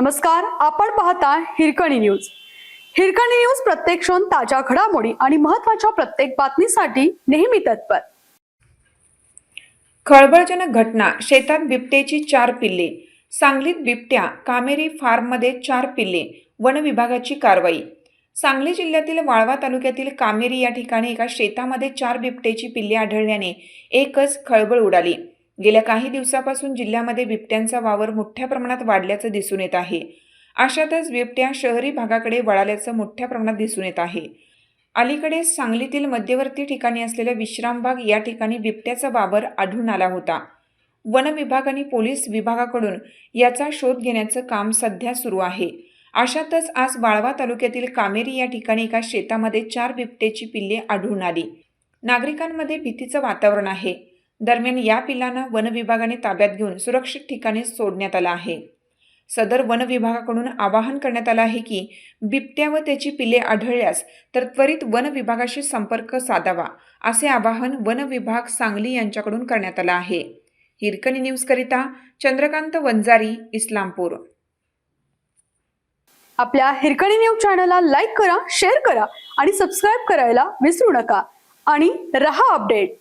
नमस्कार आपण पाहता हिरकणी न्यूज. हिरकणी न्यूज प्रत्येक क्षण ताज्या घडामोडी आणि महत्त्वाच्या प्रत्येक बातमीसाठी नेहमी तत्पर. खळबळजनक घटना शेतात बिबट्याची चार पिल्ले सांगलीत बिबट्या कामेरी फार्ममध्ये चार पिल्ले वन विभागाची कारवाई. सांगली जिल्ह्यातील वाळवा तालुक्यातील कामेरी या ठिकाणी एका शेतामध्ये चार बिबट्याची पिल्ले आढळल्याने एकच खळबळ उडाली. गेल्या काही दिवसापासून जिल्ह्यामध्ये बिबट्यांचा वावर मोठ्या प्रमाणात वाढल्याचं दिसून येत आहे. अशातच बिबट्या शहरी भागाकडे वळाल्याचं मोठ्या प्रमाणात दिसून येत आहे. अलीकडे सांगलीतील मध्यवर्ती ठिकाणी असलेल्या विश्रामबाग या ठिकाणी बिबट्याचा वावर आढळून आला होता. वन विभाग आणि पोलीस विभागाकडून याचा शोध घेण्याचं काम सध्या सुरू आहे. अशातच आज वाळवा तालुक्यातील कामेरी या ठिकाणी एका शेतामध्ये चार बिबट्याची पिल्ले आढळून आली. नागरिकांमध्ये भीतीचं वातावरण आहे. दरम्यान या पिल्लांना वन विभागाने ताब्यात घेऊन सुरक्षित ठिकाणी सोडण्यात आलं आहे. सदर वन विभागाकडून आवाहन करण्यात आलं आहे की बिबट्या व त्याची पिले आढळल्यास तर त्वरित वन विभागाशी संपर्क साधावा असे आवाहन वन विभाग सांगली यांच्याकडून करण्यात आलं आहे. हिरकणी न्यूजकरिता चंद्रकांत वंजारी इस्लामपूर. आपल्या हिरकणी न्यूज चॅनलला लाईक करा शेअर करा आणि सबस्क्राईब करायला विसरू नका. आणि रहा अपडेट.